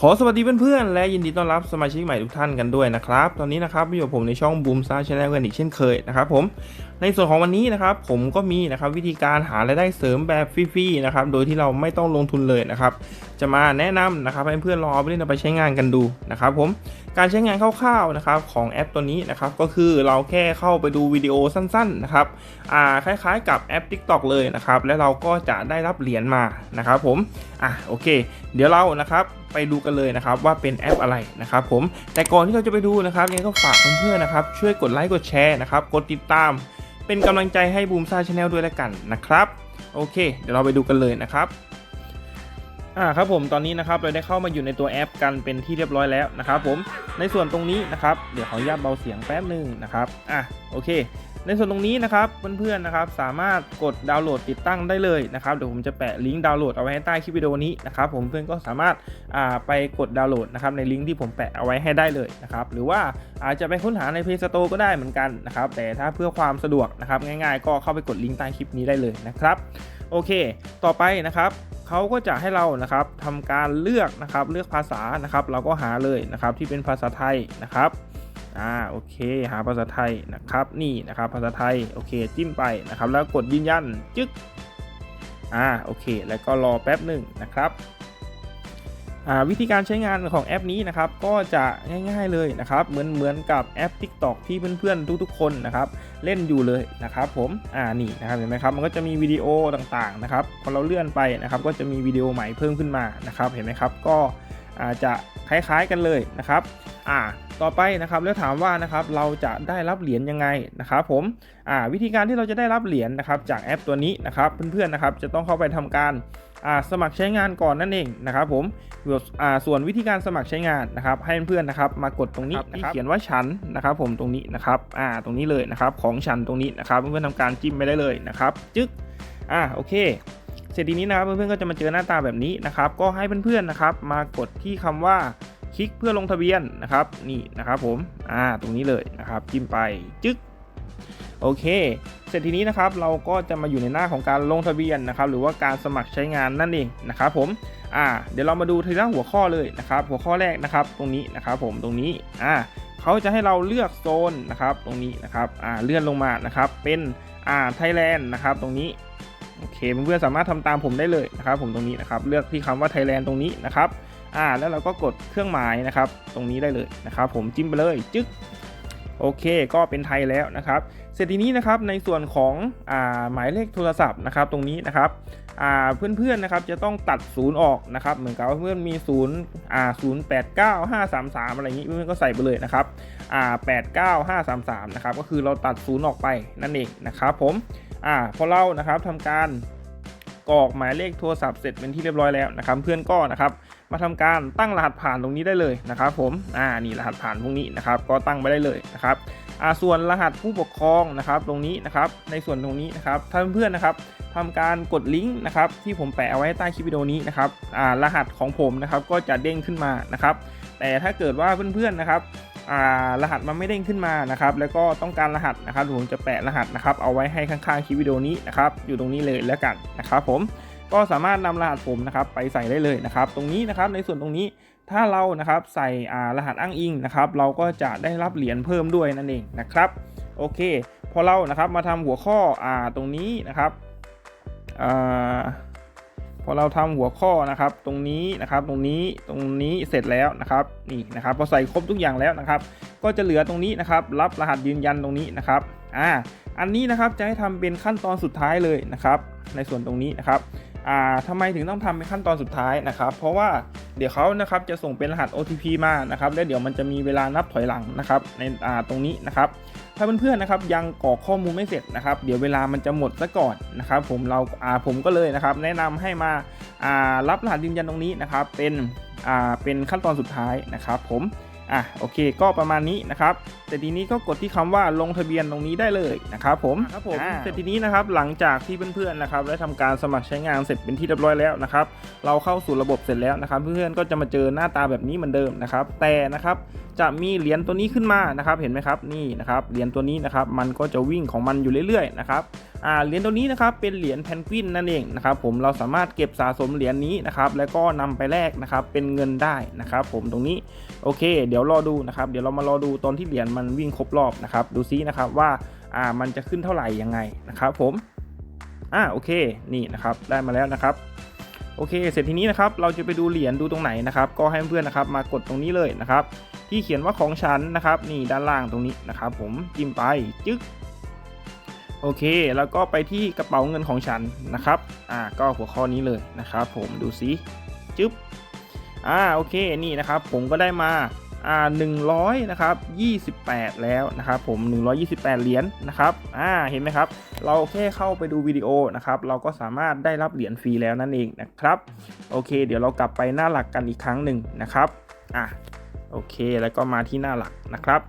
ขอสวัสดีเพื่อนๆ และยินดีต้อนรับสมาชิกใหม่ทุกท่านกันด้วยนะครับ ตอนนี้นะครับอยู่กับผมในช่องบูมซ่าชาแนลกันอีกเช่นเคยนะครับผม ในส่วนของวันนี้นะครับผมก็มีนะครับวิธีการหารายได้เสริมแบบฟรีๆนะครับ โดยที่เราไม่ต้องลงทุนเลยนะครับ จะมาแนะนำนะครับให้เพื่อนลองเอาไปเล่นเอาไปใช้งานกันดูนะครับผม การใช้งานคร่าวๆนะครับของแอปตัวนี้นะครับก็คือเราแค่เข้าไปดูวิดีโอสั้นๆนะครับอ่าคล้ายๆ กับแอป TikTok เลยนะครับและเราก็จะได้รับเหรียญมานะครับผมอะโอเค เดี๋ยวเรานะครับ ไปดูกันเลยนะครับว่าเป็นแอปอะไรนะครับผมแต่ก่อนที่เราจะไปดูนะครับยังก็ฝากเพื่อนๆนะครับช่วยกดไลค์กดแชร์นะครับกดติดตาม เป็นกำลังใจให้บูมซ่าชาแนลด้วยแล้วกันนะครับโอเค เดี๋ยวเราไปดูกันเลยนะครับอ่าครับผมตอนนี้นะครับเราได้เข้ามาอยู่ในตัวแอปกันเป็นที่เรียบร้อยแล้วนะครับผมในส่วนตรงนี้นะครับเดี๋ยวขออนุญาตเบาเสียงแป๊บหนึ่งนะครับอะโอเค ในส่วนตรงนี้นะครับเพื่อนๆนะครับสามารถกดดาวน์โหลดติดตั้งได้เลยนะครับเดี๋ยวผมจะแปะลิงก์ดาวน์โหลดเอาไว้ให้ใต้คลิปวิดีโอนี้นะครับผมเพื่อนก็สามารถไปกดดาวน์โหลดนะครับในลิงก์ที่ผมแปะเอาไว้ให้ได้เลยนะครับหรือว่าอาจจะไปค้นหาใน Play Store ก็ได้เหมือนกันนะครับแต่ถ้าเพื่อความสะดวกนะครับง่ายๆ ก็เข้าไปกดลิงก์ใต้คลิปนี้ได้เลยนะครับโอเค ต่อไปนะครับเขาก็จะให้เรานะครับทำการเลือกนะครับเลือกภาษานะครับ เราก็หาเลยนะครับที่เป็นภาษาไทยนะครับ อ่าโอเค หาภาษาไทยนะครับนี่นะครับภาษาไทยโอเคจิ้มไปนะครับ แล้วกดยืนยันจึ๊กอ่าโอเค แล้วก็รอแป๊บหนึ่งนะครับอ่าวิธีการใช้งานของแอปนี้นะครับก็จะง่ายๆเลยนะครับ เหมือนเหมือนกับแอป TikTok ที่เพื่อนๆทุกๆคนนะครับเล่นอยู่เลยนะครับผมอ่านี่นะครับเห็นไหมครับมันก็จะมีวิดีโอต่างๆนะครับพอเราเลื่อนไปนะครับก็จะมีวิดีโอใหม่เพิ่มขึ้นมานะครับเห็นไหมครับก็อาจจะคล้ายๆกันเลยนะครับอ่า ต่อไปนะครับแล้วถามว่านะครับเราจะได้รับเหรียญยังไงนะครับผมอ่าวิธีการที่เราจะได้รับเหรียญนะครับจากแอปตัวนี้นะครับเพื่อนๆนะครับจะต้องเข้าไปทำการอ่าสมัครใช้งานก่อนนั่นเองนะครับผมอ่าส่วนวิธีการสมัครใช้งานนะครับให้เพื่อนๆนะครับมากดตรงนี้ที่เขียนว่าฉันนะครับผมตรงนี้นะครับอ่าตรงนี้เลยนะครับของฉันตรงนี้นะครับเพื่อนๆทำการจิ้มไปได้เลยนะครับจึ๊กอ่าโอเคเสร็จทีนี้นะครับเพื่อนๆก็จะมาเจอหน้าตาแบบนี้นะครับก็ให้เพื่อนๆนะครับมากดที่คำว่า คลิกเพื่อลงทะเบียนนะครับนี่นะครับผมอ่าตรงนี้เลยนะครับจิ้มไปจึ๊กโอเค เสร็จทีนี้นะครับเราก็จะมาอยู่ในหน้าของการลงทะเบียนนะครับหรือว่าการสมัครใช้งานนั่นเองนะครับผมอ่าเดี๋ยวเรามาดูทีละหัวข้อเลยนะครับหัวข้อแรกนะครับตรงนี้นะครับผมตรงนี้อ่าเขาจะให้เราเลือกโซนนะครับตรงนี้นะครับอ่าเลื่อนลงมานะครับเป็นอ่าไทยแลนด์นะครับตรงนี้โอเคเพื่อนๆสามารถทำตามผมได้เลยนะครับผมตรงนี้นะครับเลือกที่คำว่าไทยแลนด์ตรงนี้นะครับ อ่าแล้วเราก็กดเครื่องหมายนะครับ ตรงนี้ได้เลยนะครับ ผมจิ้มไปเลยจึ๊กโอเค ก็เป็นไทยแล้วนะครับ เสร็จทีนี้นะครับในส่วนของอ่าหมายเลขโทรศัพท์นะครับตรงนี้นะครับอ่าเพื่อนๆนะครับจะต้องตัดศูนย์ออกนะครับเหมือนกับเพื่อนมีศูนย์อ่าศูนย์แปดเก้าห้าสามสามอะไรอย่างนี้เพื่อนๆก็ใส่ไปเลยนะครับอ่าแปดเก้าห้าสามสามนะครับก็คือเราตัดศูนย์ออกไปนั่นเองนะครับผมอ่าพอเรานะครับทำการกรอกหมายเลขโทรศัพท์เสร็จเป็นที่เรียบร้อยแล้วนะครับ เพื่อนก็นะครับ มาทำการตั้งรหัสผ่านตรงนี้ได้เลยนะครับผมอ่านี่รหัสผ่านพวกนี้นะครับก็ตั้งไปได้เลยนะครับอ่าส่วนรหัสผู้ปกครองนะครับตรงนี้นะครับในส่วนตรงนี้นะครับถ้าเพื่อนๆนะครับทำการกดลิงก์นะครับที่ผมแปะเอาไว้ใต้คลิปวิดีโอนี้นะครับอ่ารหัสของผมนะครับก็จะเด้งขึ้นมานะครับแต่ถ้าเกิดว่าเพื่อนๆนะครับอ่ารหัสมันไม่เด้งขึ้นมานะครับ แล้วก็ต้องการรหัสนะครับผมจะแปะรหัสนะครับ เอาไว้ให้ข้างๆคลิปวิดีโอนี้นะครับ อยู่ตรงนี้เลยแล้วกันนะครับผม ก็สามารถนำรหัสผมนะครับไปใส่ได้เลยนะครับ ตรงนี้นะครับในส่วนตรงนี้ถ้าเรานะครับใส่อ่ารหัสอ้างอิงนะครับเราก็จะได้รับเหรียญเพิ่มด้วยนั่นเองนะครับโอเค พอเรานะครับมาทำหัวข้ออ่าตรงนี้นะครับอ่าพอเราทำหัวข้อนะครับ ตรงนี้นะครับ ตรงนี้ตรงนี้เสร็จแล้วนะครับนี่นะครับพอใส่ครบทุกอย่างแล้วนะครับ ก็จะเหลือตรงนี้นะครับ รับรหัสยืนยันตรงนี้นะครับอ่าอันนี้นะครับจะให้ทำเป็นขั้นตอนสุดท้ายเลยนะครับ ในส่วนตรงนี้นะครับ อ่าทำไมถึงต้องทำเป็นขั้นตอนสุดท้ายนะครับ เพราะว่าเดี๋ยวเขานะครับจะส่งเป็นรหัส OTP มานะครับแล้วเดี๋ยวมันจะมีเวลานับถอยหลังนะครับในอ่าตรงนี้นะครับถ้าเพื่อนๆนะครับยังกรอกข้อมูลไม่เสร็จนะครับ เดี๋ยวเวลามันจะหมดซะก่อนนะครับ ผมเราอ่าผมก็เลยนะครับ แนะนำให้มาอ่ารับรหัสยืนยันตรงนี้นะครับ เป็นอ่าเป็นขั้นตอนสุดท้ายนะครับ ผม อะโอเคก็ประมาณนี้นะครับ แต่ทีนี้ก็กดที่คำว่าลงทะเบียนตรงนี้ได้เลยนะครับผมครับผมเสร็จทีนี้นะครับหลังจากที่เพื่อนๆนะครับได้ทำการสมัครใช้งานเสร็จเป็นที่เรียบร้อยแล้วนะครับ เราเข้าสู่ระบบเสร็จแล้วนะครับ เพื่อนๆก็จะมาเจอหน้าตาแบบนี้เหมือนเดิมนะครับ แต่นะครับ จะมีเหรียญตัวนี้ขึ้นมานะครับเห็นไหมครับนี่นะครับเหรียญตัวนี้นะครับมันก็จะวิ่งของมันอยู่เรื่อยๆนะครับอ่าเหรียญตัวนี้นะครับเป็นเหรียญแพนกวินนั่นเองนะครับผมเราสามารถเก็บสะสมเหรียญนี้นะครับแล้วก็นำไปแลกนะครับเป็นเงินได้นะครับผมตรงนี้โอเค เดี๋ยวรอดูนะครับเดี๋ยวเรามารอดูตอนที่เหรียญมันวิ่งครบรอบนะครับดูซินะครับว่าอ่ามันจะขึ้นเท่าไหร่ยังไงนะครับผมอ่าโอเคนี่นะครับได้มาแล้วนะครับโอเค เสร็จทีนี้นะครับ เราจะไปดูเหรียญดูตรงไหนนะครับ ก็ให้เพื่อนนะครับ มากดตรงนี้เลยนะครับ ที่เขียนว่าของฉันนะครับนี่ด้านล่างตรงนี้นะครับผมจิ้มไปจึ๊กโอเค แล้วก็ไปที่กระเป๋าเงินของฉันนะครับ อ่า ก็หัวข้อนี้เลยนะครับผม ดูซิจึ๊บ อ่า โอเค นี่นะครับ ผมก็ได้มา อ่า100นะครับ28แล้วนะครับผม128เหรียญนะครับ อ่า เห็นไหมครับ เราแค่เข้าไปดูวิดีโอนะครับ เราก็สามารถได้รับเหรียญฟรีแล้วนั่นเองนะครับ โอเค เดี๋ยวเรากลับไปหน้าหลักกันอีกครั้งหนึ่งนะครับ อะ โอเค แล้วก็มาที่หน้าหลักนะครับ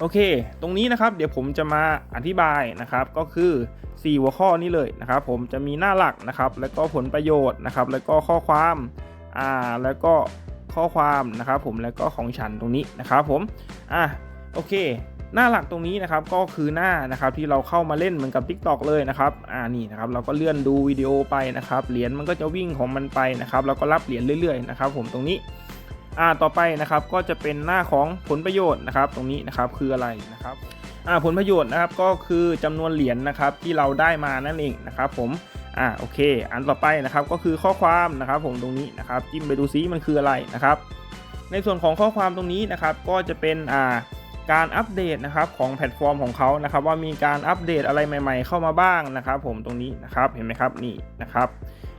โอเค ตรงนี้นะครับ เดี๋ยวผมจะมาอธิบายนะครับ ก็คือ 4 หัวข้อนี้เลยนะครับ ผมจะมีหน้าหลักนะครับ แล้วก็ผลประโยชน์นะครับ แล้วก็ข้อความ อ่า แล้วก็ข้อความนะครับ ผม แล้วก็ของฉันตรงนี้นะครับ ผม อะ โอเค หน้าหลักตรงนี้นะครับ ก็คือหน้านะครับที่เราเข้ามาเล่นเหมือนกับ TikTok เลยนะครับ อ่า นี่นะครับ เราก็เลื่อนดูวิดีโอไปนะครับ เหรียญมันก็จะวิ่งของมันไปนะครับแล้วก็รับเหรียญเรื่อยๆนะครับ ผมตรงนี้ อ่าต่อไปนะครับก็จะเป็นหน้าของผลประโยชน์นะครับ ตรงนี้นะครับคืออะไรนะครับอ่าผลประโยชน์นะครับก็คือจำนวนเหรียญนะครับที่เราได้มานั่นเองนะครับผมอ่าโอเค อันต่อไปนะครับก็คือข้อความนะครับผมตรงนี้นะครับจิ้มไปดูซิมันคืออะไรนะครับ ในส่วนของข้อความตรงนี้นะครับก็จะเป็นอ่าการอัปเดตนะครับของแพลตฟอร์มของเขานะครับ ว่ามีการอัปเดตอะไรใหม่ ๆ เข้ามาบ้างนะครับ ผมตรงนี้นะครับเห็นไหมครับนี่นะครับ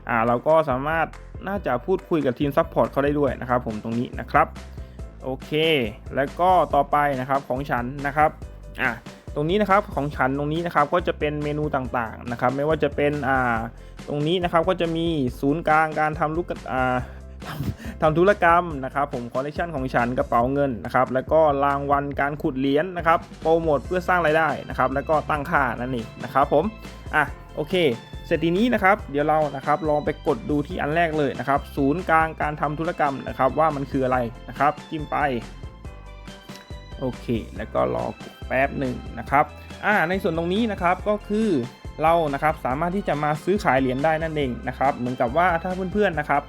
อ่าเราก็สามารถน่าจะพูดคุยกับทีมซัพพอร์ตเขาได้ด้วยนะครับผมตรงนี้นะครับโอเค แล้วก็ต่อไปนะครับของฉันนะครับอ่าตรงนี้นะครับของฉันตรงนี้นะครับก็จะเป็นเมนูต่างๆนะครับไม่ว่าจะเป็นอ่าตรงนี้นะครับก็จะมีศูนย์กลางการทำลูกอ่าทำธุรกรรมนะครับผมคอลเลคชันของฉันกระเป๋าเงินนะครับแล้วก็รางวัลการขุดเหรียญนะครับโปรโมทเพื่อสร้างรายได้นะครับแล้วก็ตั้งค่านั่นเองนะครับผมอะโอเค เสร็จทีนี้นะครับเดี๋ยวเรานะครับลองไปกดดูที่อันแรกเลยนะครับ ศูนย์กลางการทำธุรกรรมนะครับว่ามันคืออะไรนะครับจิ้มไปโอเค แล้วก็รอแป๊บหนึ่งนะครับอ่าในส่วนตรงนี้นะครับก็คือ เรานะครับสามารถที่จะมาซื้อขายเหรียญได้นั่นเองนะครับเหมือนกับว่าถ้าเพื่อนๆนะครับ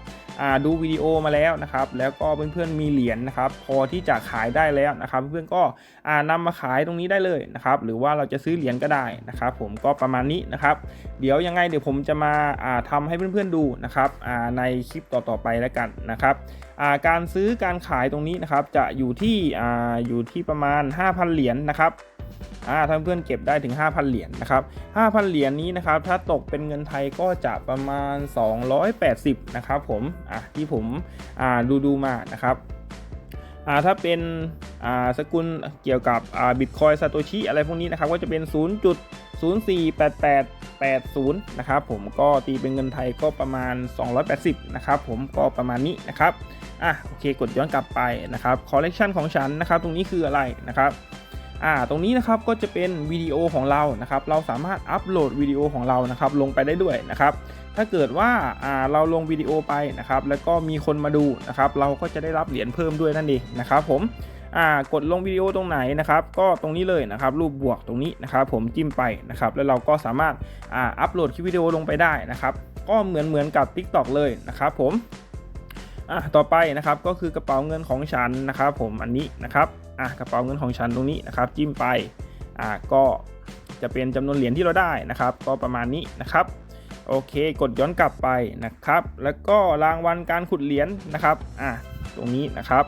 ดูวิดีโอมาแล้วนะครับแล้วก็เพื่อนๆมีเหรียญนะครับพอที่จะขายได้แล้วนะครับเพื่อนๆก็อ่านำมาขายตรงนี้ได้เลยนะครับหรือว่าเราจะซื้อเหรียญก็ได้นะครับผมก็ประมาณนี้นะครับเดี๋ยวยังไงเดี๋ยวผมจะมาอ่าทำให้เพื่อนๆดูนะครับในคลิปต่อๆไปแล้วกันนะครับการซื้อการขายตรงนี้นะครับจะอยู่ที่ออยู่ที่ประมาณ 5,000 เหรียญนะครับ อ่าถ้าเพื่อนเก็บได้ถึง 5,000 เหรียญนะครับ 5,000 เหรียญนี้นะครับ ถ้าตกเป็นเงินไทยก็จะประมาณ 280 นะครับผม อะที่ผมอ่าดูดูมานะครับ อ่าถ้าเป็นอ่าสกุลเกี่ยวกับอ่าบิตคอยซาโตชิอะไรพวกนี้นะครับ ก็จะเป็น 0.048880 นะครับผม ก็ตีเป็นเงินไทยก็ประมาณ 280 นะครับผม ก็ประมาณนี้นะครับ อะโอเค กดย้อนกลับไปนะครับ คอลเลกชันของฉันนะครับ ตรงนี้คืออะไรนะครับ อ่าตรงนี้นะครับก็จะเป็นวิดีโอของเรานะครับเราสามารถอัปโหลดวิดีโอของเรานะครับลงไปได้ด้วยนะครับถ้าเกิดว่าอ่าเราลงวิดีโอไปนะครับแล้วก็มีคนมาดูนะครับเราก็จะได้รับเหรียญเพิ่มด้วยนั่นเองนะครับผมอ่ากดลงวิดีโอตรงไหนนะครับก็ตรงนี้เลยนะครับรูปบวกตรงนี้นะครับผมจิ้มไปนะครับแล้วเราก็สามารถอ่าอัปโหลดคลิปวิดีโอลงไปได้นะครับก็เหมือนเหมือนกับ TikTok เลยนะครับผม อะต่อไปนะครับก็คือกระเป๋าเงินของฉันนะครับผมอันนี้นะครับอะกระเป๋าเงินของฉันตรงนี้นะครับจิ้มไปอะก็จะเป็นจำนวนเหรียญที่เราได้นะครับ ก็ประมาณนี้นะครับโอเค กดย้อนกลับไปนะครับ แล้วก็รางวัลการขุดเหรียญนะครับอะตรงนี้นะครับ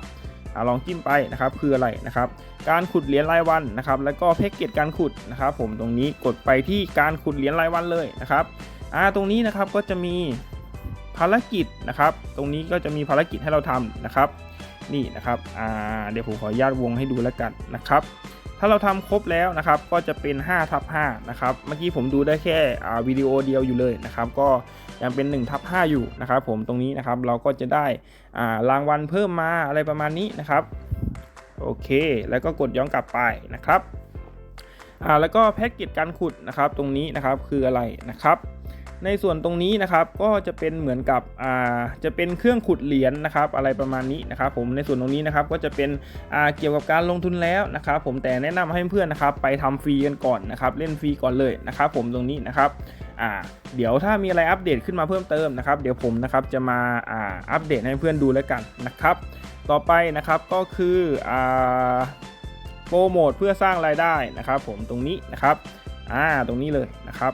อลองจิ้มไปนะครับคืออะไรนะครับ การขุดเหรียญรายวันนะครับ แล้วก็แพ็กเกจการขุดนะครับ ผมตรงนี้กดไปที่การขุดเหรียญรายวันเลยนะครับอ่าตรงนี้นะครับก็จะมี ภารกิจนะครับ ตรงนี้ก็จะมีภารกิจให้เราทำนะครับ นี่นะครับเดี๋ยวผมขออนุญาตวงให้ดูแล้วกันนะครับ ถ้าเราทำครบแล้วนะครับ ก็จะเป็น5ทับ5นะครับ เมื่อกี้ผมดูได้แค่วิดีโอเดียวอยู่เลยนะครับ ก็ยังเป็น1ทับ5อยู่นะครับ ผมตรงนี้นะครับเราก็จะได้รางวัลเพิ่มมาอะไรประมาณนี้นะครับโอเค แล้วก็กดย้อนกลับไปนะครับอ่าแล้วก็แพ็กเกจการขุดนะครับ ตรงนี้นะครับคืออะไรนะครับ ในส่วนตรงนี้นะครับก็จะเป็นเหมือนกับอ่าจะเป็นเครื่องขุดเหรียญนะครับ อะไรประมาณนี้นะครับ ผมในส่วนตรงนี้นะครับก็จะเป็นอ่าเกี่ยวกับการลงทุนแล้วนะครับ ผมแต่แนะนำให้เพื่อนนะครับ ไปทำฟรีกันก่อนนะครับเล่นฟรีก่อนเลยนะครับ ผมตรงนี้นะครับอ่าเดี๋ยวถ้ามีอะไรอัปเดตขึ้นมาเพิ่มเติมนะครับ เดี๋ยวผมนะครับจะมาอ่าอัปเดตให้เพื่อนดูแล้วกันนะครับ ต่อไปนะครับก็คืออ่าโปรโมทเพื่อสร้างรายได้นะครับ ผมตรงนี้นะครับอ่าตรงนี้เลยนะครับ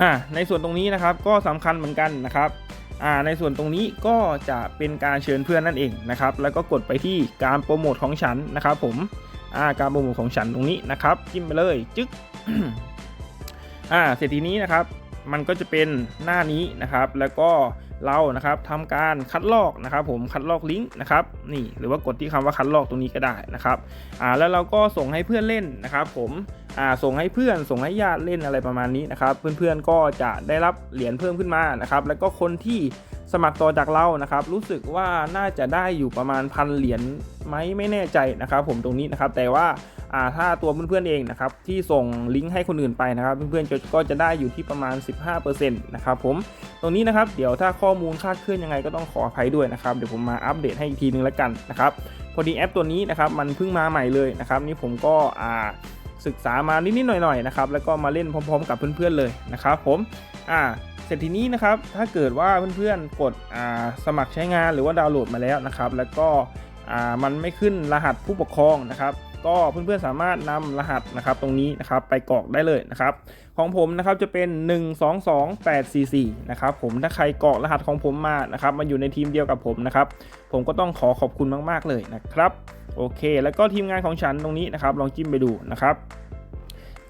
อ่าในส่วนตรงนี้นะครับก็สำคัญเหมือนกันนะครับอ่าในส่วนตรงนี้ก็จะเป็นการเชิญเพื่อนนั่นเองนะครับ แล้วก็กดไปที่การโปรโมทของฉันนะครับ ผมอ่าการโปรโมทของฉันตรงนี้นะครับจิ้มไปเลยจึ๊กอ่าเสร็จทีนี้นะครับ มันก็จะเป็นหน้านี้นะครับ แล้วก็ เรานะครับทำการคัดลอกนะครับ ผมคัดลอกลิงก์นะครับนี่หรือว่ากดที่คำว่าคัดลอกตรงนี้ก็ได้นะครับอ่าแล้วเราก็ส่งให้เพื่อนเล่นนะครับ ผมอ่าส่งให้เพื่อนส่งให้ญาติเล่นอะไรประมาณนี้นะครับ เพื่อนๆก็จะได้รับเหรียญเพิ่มขึ้นมานะครับ แล้วก็คนที่สมัครต่อจากเรานะครับ รู้สึกว่าน่าจะได้อยู่ประมาณพันเหรียญไหมไม่แน่ใจนะครับ ผมตรงนี้นะครับแต่ว่า อ่าถ้าตัวเพื่อนๆเองนะครับที่ส่งลิงก์ให้คนอื่นไปนะครับ เพื่อนๆก็จะได้อยู่ที่ประมาณ 15%นะครับผมตรงนี้นะครับเดี๋ยวถ้าข้อมูลคลาดเคลื่อนยังไงก็ต้องขออภัยด้วยนะครับเดี๋ยวผมมาอัปเดตให้อีกทีนึงแล้วกันนะครับพอดีแอปตัวนี้นะครับมันเพิ่งมาใหม่เลยนะครับนี่ผมก็อ่าศึกษามานิดๆหน่อยๆนะครับแล้วก็มาเล่นพร้อมๆ กับเพื่อนๆเลยนะครับผมอ่าเสร็จทีนี้นะครับถ้าเกิดว่าเพื่อนๆกดอ่าสมัครใช้งานหรือว่าดาวน์โหลดมาแล้วนะครับแล้วก็มันไม่ขึ้นรหัสผู้ปกครองนะครับ ก็เพื่อนๆสามารถนำรหัสนะครับตรงนี้นะครับไปกรอกได้เลยนะครับของผมนะครับจะเป็น 122844นะครับผมถ้าใครกรอกรหัสของผมมานะครับมาอยู่ในทีมเดียวกับผมนะครับผมก็ต้องขอขอบคุณมาก ๆเลยนะครับโอเค แล้วก็ทีมงานของฉันตรงนี้นะครับลองจิ้มไปดูนะครับ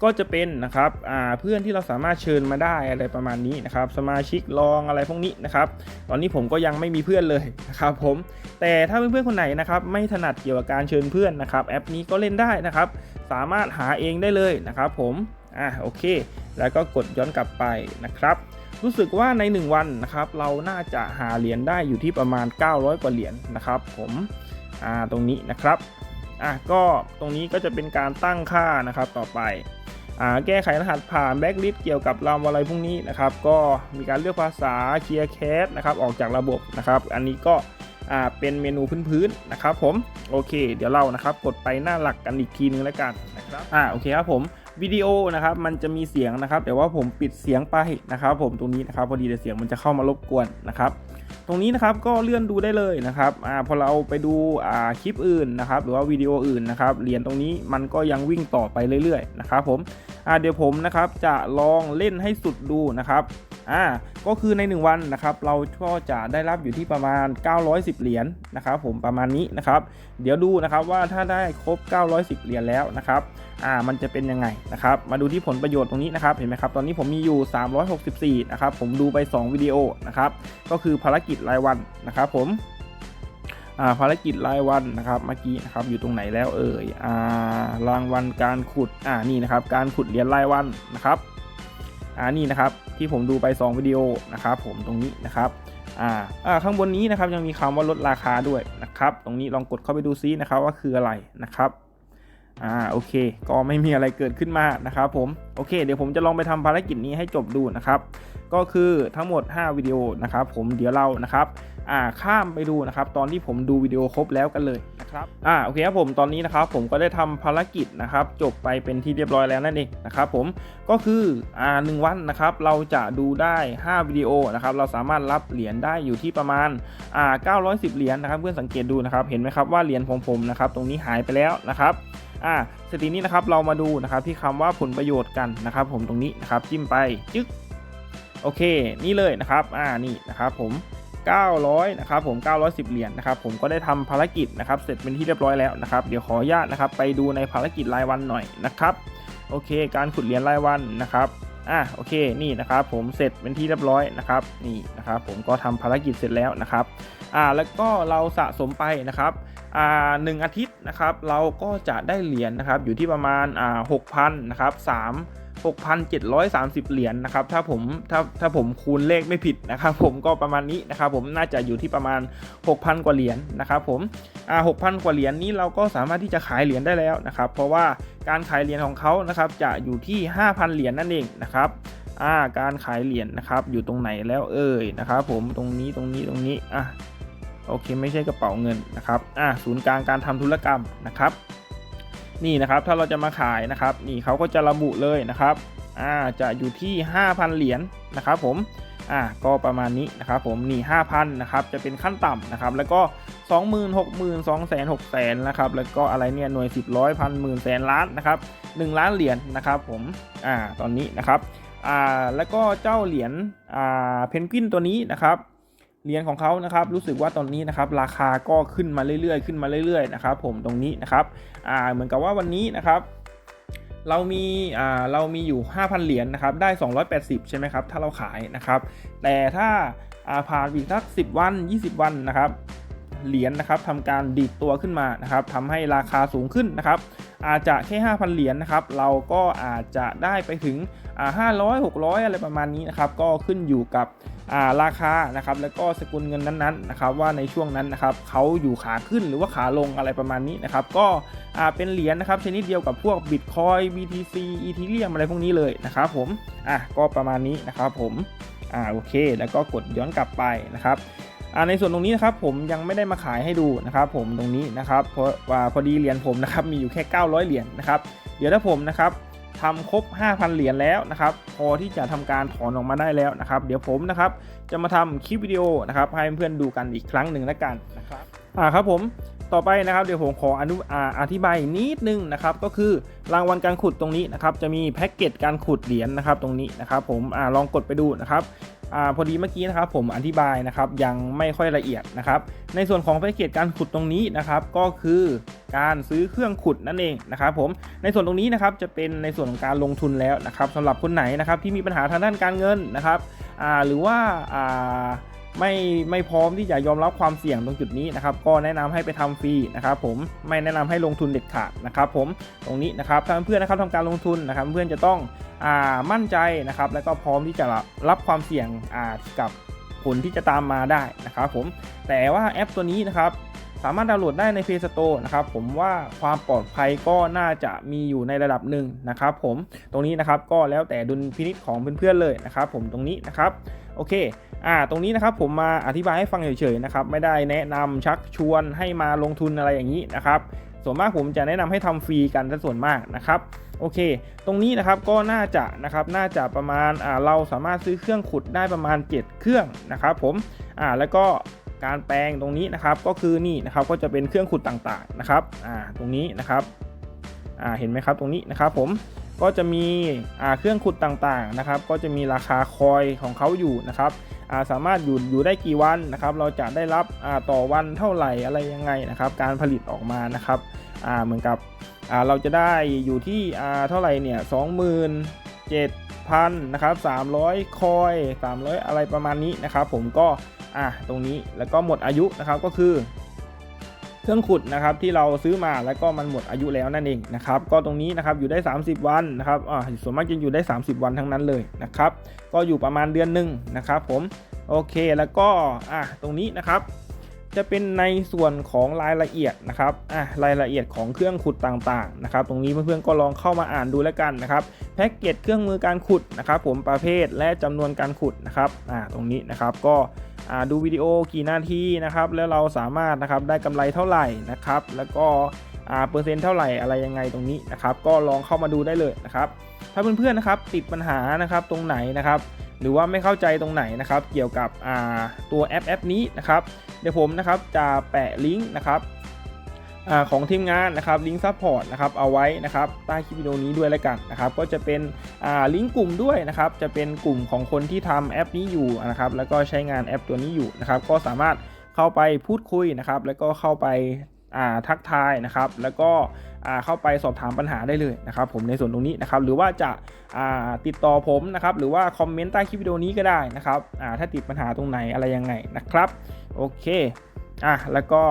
ก็จะเป็นนะครับเพื่อนที่เราสามารถเชิญมาได้อะไรประมาณนี้นะครับ สมาชิกลองอะไรพวกนี้นะครับ ตอนนี้ผมก็ยังไม่มีเพื่อนเลยนะครับผม แต่ถ้าเพื่อนๆคนไหนนะครับไม่ถนัดเกี่ยวกับการเชิญเพื่อนนะครับ แอปนี้ก็เล่นได้นะครับ สามารถหาเองได้เลยนะครับผม อะโอเค แล้วก็กดย้อนกลับไปนะครับรู้สึกว่าใน 1 วันนะครับเราน่าจะหาเหรียญได้อยู่ที่ประมาณ 900 กว่าเหรียญนะครับ ผมอ่าตรงนี้นะครับอะก็ตรงนี้ก็จะเป็นการตั้งค่านะครับต่อไป แก้ไขรหัสผ่านแบ็กลิสเกี่ยวกับรำอะไรพวกนี้นะครับก็มีการเลือกภาษาเคลียร์แคสนะครับออกจากระบบนะครับอันนี้ก็เป็นเมนูพื้นๆนะครับผมโอเค เดี๋ยวเรานะครับกดไปหน้าหลักกันอีกทีนึงแล้วกันนะครับอ่าโอเคครับผมวิดีโอนะครับมันจะมีเสียงนะครับแต่ว่าผมปิดเสียงไปนะครับ ผมตรงนี้นะครับพอดีแต่เสียงมันจะเข้ามารบกวนนะครับ ตรงนี้นะครับก็เลื่อนดูได้เลยนะครับอพอเราไปดูคลิปอื่นนะครับหรือว่าวิดีโออื่นนะครับเหรียญตรงนี้มันก็ยังวิ่งต่อไปเรื่อยๆนะครับผมเดี๋ยวผมนะครับจะลองเล่นให้สุดดูนะครับ อ่าก็คือใน 1 วันนะครับเราก็จะได้รับอยู่ที่ประมาณ 910 เหรียญนะครับผมประมาณนี้นะครับเดี๋ยวดูนะครับว่าถ้าได้ครบ 910 เหรียญแล้วนะครับอ่ามันจะเป็นยังไงนะครับมาดูที่ผลประโยชน์ตรงนี้นะครับเห็นไหมครับตอนนี้ผมมีอยู่ 364 นะครับผมดูไป 2 วิดีโอนะครับก็คือภารกิจรายวันนะครับผมอ่าภารกิจรายวันนะครับเมื่อกี้นะครับอยู่ตรงไหนแล้วเอ่ยอ่ารางวัลการขุดอ่านี่นะครับการขุดเหรียญรายวันนะครับ อ่านี่นะครับที่ผมดูไป 2 วิดีโอนะครับผมตรงนี้นะครับอ่าอ่าข้างบนนี้นะครับยังมีคำว่าลดราคาด้วยนะครับตรงนี้ลองกดเข้าไปดูซินะครับว่าคืออะไรนะครับอ่าโอเค ก็ไม่มีอะไรเกิดขึ้นมานะครับผมโอเค เดี๋ยวผมจะลองไปทำภารกิจนี้ให้จบดูนะครับ ก็คือทั้งหมด 5 วิดีโอนะครับผมเดี๋ยวเรานะครับอ่าข้ามไปดูนะครับตอนที่ผมดูวิดีโอครบแล้วกันเลยนะครับอ่าโอเคครับผมตอนนี้นะครับผมก็ได้ทำภารกิจนะครับจบไปเป็นที่เรียบร้อยแล้วนั่นเองนะครับผมก็คืออ่าหนึ่งวันนะครับเราจะดูได้ 5 วิดีโอนะครับเราสามารถรับเหรียญได้อยู่ที่ประมาณอ่า910 เหรียญนะครับเพื่อนสังเกตดูนะครับเห็นไหมครับว่าเหรียญของผมนะครับตรงนี้หายไปแล้วนะครับอ่าสทีนี้นะครับเรามาดูนะครับที่คำว่าผลประโยชน์กันนะครับ ผมตรงนี้นะครับจิ้มไปจึ๊กโอเค นี่เลยนะครับ อ่า นี่นะครับผม 900นะครับผม 910 เหรียญนะครับผมก็ได้ทำภารกิจนะครับเสร็จเป็นที่เรียบร้อยแล้วนะครับเดี๋ยวขออนุญาตนะครับไปดูในภารกิจรายวันหน่อยนะครับโอเค การขุดเหรียญรายวันนะครับอะโอเคนี่นะครับผมเสร็จเป็นที่เรียบร้อยนะครับนี่นะครับผมก็ทำภารกิจเสร็จแล้วนะครับอ่าแล้วก็เราสะสมไปนะครับอ่าหนึ่งอาทิตย์นะครับเราก็จะได้เหรียญนะครับอยู่ที่ประมาณอ่าหกพันนะครับสาม 6,730 เหรียญนะครับถ้าผมถ้าถ้าผมคูณเลขไม่ผิดนะครับผมก็ประมาณนี้นะครับผมน่าจะอยู่ที่ประมาณ 6,000 กว่าเหรียญนะครับผมอ่า6,000 กว่าเหรียญนี้เราก็สามารถที่จะขายเหรียญได้แล้วนะครับเพราะว่าการขายเหรียญของเขานะครับจะอยู่ที่ 5,000 เหรียญนั่นเองนะครับอ่าการขายเหรียญนะครับอยู่ตรงไหนแล้วเอ่ยนะครับผมตรงนี้ตรงนี้ตรงนี้อะโอเคไม่ใช่กระเป๋าเงินนะครับอ่าศูนย์กลางการทำธุรกรรมนะครับ นี่นะครับถ้าเราจะมาขายนะครับ นี่เขาก็จะระบุเลยนะครับอ่าจะอยู่ที่ 5,000 เหรียญนะครับผมอ่าก็ประมาณนี้นะครับผมนี่5,000นะครับจะเป็นขั้นต่ำนะครับแล้วก็ 20,000 60,000 200,000 600,000นะครับแล้วก็อะไรเนี่ยหน่วย 10ร้อยพันหมื่นแสนล้านนะครับ1ล้านเหรียญนะครับผมอ่าตอนนี้นะครับอ่าแล้วก็เจ้าเหรียญอ่าเพนกวินตัวนี้นะครับ เหรียญของเขานะครับรู้สึกว่าตอนนี้นะครับราคาก็ขึ้นมาเรื่อยๆ ขึ้นมาเรื่อยๆนะครับผมตรงนี้นะครับอ่าเหมือนกับว่าวันนี้นะครับเรามีอ่าเรามีอยู่ 5,000 เหรียญนะครับได้ 280 ใช่ไหมครับถ้าเราขายนะครับแต่ถ้าอ่าผ่านอีกสัก 10 วัน 20 วันนะครับเหรียญนะครับทำการดีดตัวขึ้นมานะครับทำให้ราคาสูงขึ้นนะครับอาจจะแค่ 5,000 เหรียญนะครับเราก็อาจจะได้ไปถึง อ่า500 600อยอะไรประมาณนี้นะครับก็ขึ้นอยู่กับอ่าราคานะครับแล้วก็สกุลเงินนั้นๆนะครับว่าในช่วงนั้นนะครับเขาอยู่ขาขึ้นหรือว่าขาลงอะไรประมาณนี้นะครับก็อ่าเป็นเหรียญนะครับชนิดเดียวกับพวก Bitcoin BTC Ethereum อะไรพวกนี้เลยนะครับผมอะก็ประมาณนี้นะครับผมอ่าโอเค แล้วก็กดย้อนกลับไปนะครับอ่าในส่วนตรงนี้นะครับผมยังไม่ได้มาขายให้ดูนะครับผมตรงนี้นะครับเพราะว่าพอดีเหรียญผมนะครับมีอยู่แค่ 900 เหรียญนะครับเดี๋ยวถ้าผมนะครับ ทำครบ 5,000 เหรียญแล้วนะครับ พอที่จะทำการถอนออกมาได้แล้วนะครับ เดี๋ยวผมนะครับจะมาทำคลิปวิดีโอนะครับให้เพื่อนๆดูกันอีกครั้งหนึ่งแล้วกันนะครับอ่าครับผมต่อไปนะครับเดี๋ยวผมขออนุออธิบายนิดนึงนะครับก็คือรางวัลการขุดตรงนี้นะครับจะมีแพ็กเกจการขุดเหรียญนะครับตรงนี้นะครับผมอ่าลองกดไปดูนะครับอ่าพอดีเมื่อกี้นะครับผมอธิบายนะครับยังไม่ค่อยละเอียดนะครับในส่วนของแพ็กเกจการขุดตรงนี้นะครับก็คือ การซื้อเครื่องขุดนั่นเองนะครับผมในส่วนตรงนี้นะครับจะเป็นในส่วนของการลงทุนแล้วนะครับสำหรับคนไหนนะครับที่มีปัญหาทางด้านการเงินนะครับหรือว่าไม่ไม่พร้อมที่จะยอมรับความเสี่ยงตรงจุดนี้นะครับก็แนะนำให้ไปทำฟรีนะครับผมไม่แนะนำให้ลงทุนเด็ดขาดนะครับผมตรงนี้นะครับถ้าเพื่อนนะครับทำการลงทุนนะครับเพื่อนจะต้องอ่ามั่นใจนะครับแล้วก็พร้อมที่จะรับรับความเสี่ยงอ่ากับผลที่จะตามมาได้นะครับผมแต่ว่าแอปตัวนี้นะครับ สามารถดาวน์โหลดได้ใน Play Store นะครับผมว่าความปลอดภัยก็น่าจะมีอยู่ในระดับหนึ่งนะครับผมตรงนี้นะครับก็แล้วแต่ดุลพินิจของเพื่อนๆเลยนะครับผมตรงนี้นะครับโอเคอ่าตรงนี้นะครับผมมาอธิบายให้ฟังเฉยๆนะครับไม่ได้แนะนำชักชวนให้มาลงทุนอะไรอย่างนี้นะครับส่วนมากผมจะแนะนำให้ทำฟรีกันซะส่วนมากนะครับโอเค ตรงนี้นะครับก็น่าจะนะครับน่าจะประมาณอ่าเราสามารถซื้อเครื่องขุดได้ประมาณ 7 เครื่องนะครับผมอ่าแล้วก็ การแปลงตรงนี้นะครับก็คือนี่นะครับก็จะเป็นเครื่องขุดต่างๆนะครับอ่าตรงนี้นะครับอ่าเห็นไหมครับตรงนี้นะครับผมก็จะมีอ่าเครื่องขุดต่างๆนะครับ ก็จะมีราคาคอยของเขาอยู่นะครับอ่าสามารถอยู่อยู่ได้กี่วันนะครับ เราจะได้รับอ่าต่อวันเท่าไหร่อะไรยังไงนะครับ การผลิตออกมานะครับอ่าเหมือนกับอ่าเราจะได้อยู่ที่อ่าเท่าไหร่เนี่ยสองหมื่นเจ็ดพันนะครับสามร้อยคอยสามร้อยอะไรประมาณนี้นะครับ ผมก็ อ่าตรงนี้แล้วก็หมดอายุนะครับก็คือ เครื่องขุดนะครับที่เราซื้อมาแล้วก็มันหมดอายุแล้วนั่นเองนะครับ ก็ตรงนี้นะครับอยู่ได้ 30 วันนะครับอ่าส่วนมากจะอยู่ได้ 30 วันทั้งนั้นเลยนะครับ ก็อยู่ประมาณเดือนหนึ่งนะครับ ผมโอเคแล้วก็อะตรงนี้นะครับ จะเป็นในส่วนของรายละเอียดนะครับอะรายละเอียดของเครื่องขุดต่างๆนะครับ ตรงนี้เพื่อนๆก็ลองเข้ามาอ่านดูแล้วกันนะครับ แพ็กเกจเครื่องมือการขุดนะครับ ผมประเภทและจำนวนการขุดนะครับอ่าตรงนี้นะครับก็อ่าดูวิดีโอกี่นาทีนะครับ แล้วเราสามารถนะครับได้กำไรเท่าไหร่นะครับ แล้วก็อ่าเปอร์เซ็นต์เท่าไหร่อะไรยังไงตรงนี้นะครับ ก็ลองเข้ามาดูได้เลยนะครับ ถ้าเพื่อนๆนะครับติดปัญหานะครับตรงไหนนะครับ หรือว่าไม่เข้าใจตรงไหนนะครับเกี่ยวกับตัวแอปแอปนี้นะครับเดี๋ยวผมนะครับจะแปะลิงก์นะครับอของทีมงานนะครับลิงก์ซัพพอร์ตนะครับเอาไว้นะครับใต้คลิปวิดีโอนี้ด้วยแล้วกันนะครับก็จะเป็นลิงก์กลุ่มด้วยนะครับจะเป็นกลุ่มของคนที่ทำแอปนี้อยู่นะครับแล้วก็ใช้งานแอปตัวนี้อยู่นะครับก็สามารถเข้าไปพูดคุยนะครับแล้วก็เข้าไปทักทายนะครับแล้วก็ เข้าไปสอบถามปัญหาได้เลยนะครับผมในส่วนตรงนี้นะครับหรือว่าจะอ่าติดต่อผมนะครับหรือว่าคอมเมนต์ใต้คลิปวิดีโอนี้ก็ได้นะครับอ่าถ้าติดปัญหาตรงไหนอะไรยังไงนะครับโอเคอะแล้วก็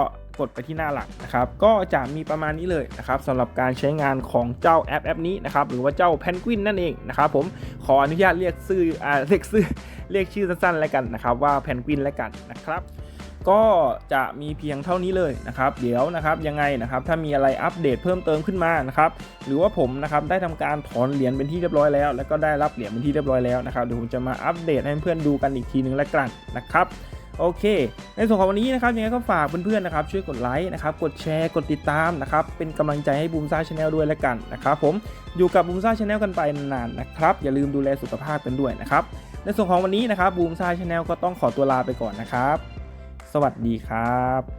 กดไปที่หน้าหลักนะครับ ก็จะมีประมาณนี้เลยนะครับสำหรับการใช้งานของเจ้าแอปแอปนี้นะครับ หรือว่าเจ้าแพนกวินนั่นเองนะครับผมขออนุญาตเรียกชื่ออ่าเรียกชื่อเรียกชื่อสั้นๆแล้วกันนะครับ ว่าแพนกวินแล้วกันนะครับ ก็จะมีเพียงเท่านี้เลยนะครับ เดี๋ยวนะครับยังไงนะครับถ้ามีอะไรอัปเดตเพิ่มเติมขึ้นมานะครับหรือว่าผมนะครับได้ทำการถอนเหรียญเป็นที่เรียบร้อยแล้ว แล้วก็ได้รับเหรียญเป็นที่เรียบร้อยแล้วนะครับเดี๋ยวผมจะมาอัปเดตให้เพื่อนดูกันอีกทีหนึงแล้วกันนะครับโอเค ในส่วนของวันนี้นะครับยังไงก็ฝากเพื่อนๆนะครับช่วยกดไลค์นะครับกดแชร์กดติดตามนะครับเป็นกำลังใจให้บูมซ่าชาแนลด้วยแล้วกันนะครับผมอยู่กับบูมซ่าชาแนลกันไปนานๆนะครับอย่าลืมดูแลสุขภาพกันด้วยนะครับในส่วนของวันนี้นะครับบูมซ่าชาแนลก็ต้องขอตัวลาไปก่อนนะครับ สวัสดีครับ